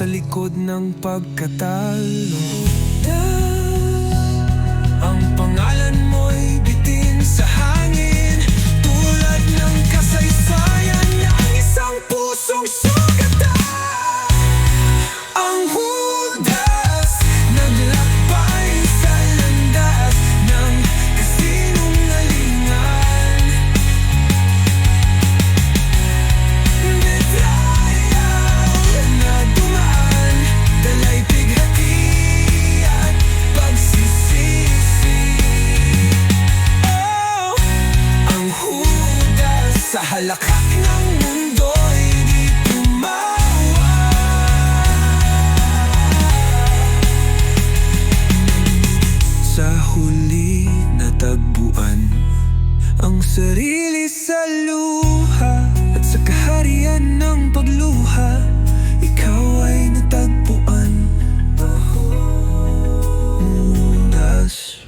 sa likod ng pagkatalo. Dahil natagpuan Ang sarili sa luha At sa kaharian ng pagluha.